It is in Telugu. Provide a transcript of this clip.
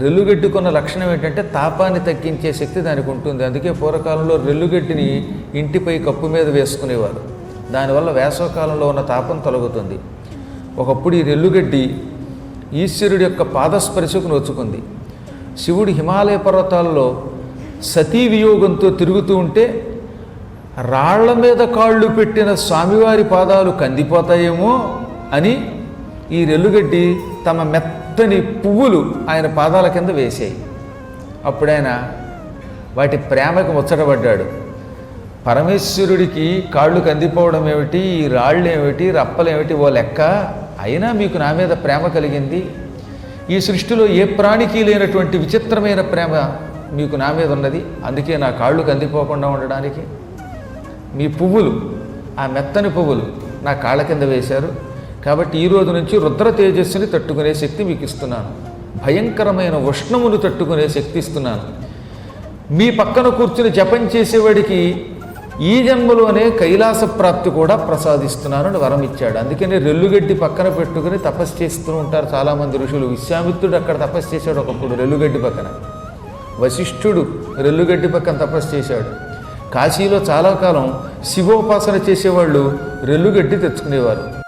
రెల్లుగడ్డికున్న లక్షణం ఏంటంటే తాపాన్ని తగ్గించే శక్తి దానికి ఉంటుంది. అందుకే పూర్వకాలంలో రెల్లుగడ్డిని ఇంటిపై కప్పు మీద వేసుకునేవారు. దానివల్ల వేసవకాలంలో ఉన్న తాపం తొలగుతుంది. ఒకప్పుడు ఈ రెల్లుగడ్డి ఈశ్వరుడి యొక్క పాదస్పర్శకు నోచుకుంది. శివుడు హిమాలయ పర్వతాల్లో సతీ వియోగంతో తిరుగుతూ ఉంటే రాళ్ళ మీద కాళ్ళు పెట్టిన స్వామివారి పాదాలు కందిపోతాయేమో అని ఈ రెల్లుగడ్డి తమ మెత్తని పువ్వులు ఆయన పాదాల కింద వేసాయి. అప్పుడైన వాటి ప్రేమకు ముచ్చటపడ్డాడు. పరమేశ్వరుడికి కాళ్ళు కందిపోవడం ఏమిటి? ఈ రాళ్ళు ఏమిటి? రప్పలేమిటి ఓ లెక్క. అయినా మీకు నా మీద ప్రేమ కలిగింది. ఈ సృష్టిలో ఏ ప్రాణికి లేనటువంటి విచిత్రమైన ప్రేమ మీకు నా మీద ఉన్నది. అందుకే నా కాళ్ళు కందిపోకుండా ఉండడానికి మీ పువ్వులు ఆ మెత్తని పువ్వులు నా కాళ్ళ కింద వేశారు. కాబట్టి ఈ రోజు నుంచి రుద్ర తేజస్సుని తట్టుకునే శక్తి మీకు ఇస్తున్నాను. భయంకరమైన ఉష్ణమును తట్టుకునే శక్తి ఇస్తున్నాను. మీ పక్కన కూర్చుని జపం చేసేవాడికి ఈ జన్మలోనే కైలాస ప్రాప్తి కూడా ప్రసాదిస్తున్నాను అని వరం ఇచ్చాడు. అందుకని రెల్లుగడ్డి పక్కన పెట్టుకుని తపస్సు చేస్తూ ఉంటారు చాలామంది ఋషులు. విశ్వామిత్రుడు అక్కడ తపస్సు చేశాడు ఒకప్పుడు రెల్లుగడ్డి పక్కన. వశిష్ఠుడు రెల్లుగడ్డి పక్కన తపస్సు చేశాడు. కాశీలో చాలా కాలం శివోపాసన చేసేవాళ్ళు రెల్లుగడ్డి తెచ్చుకునేవారు.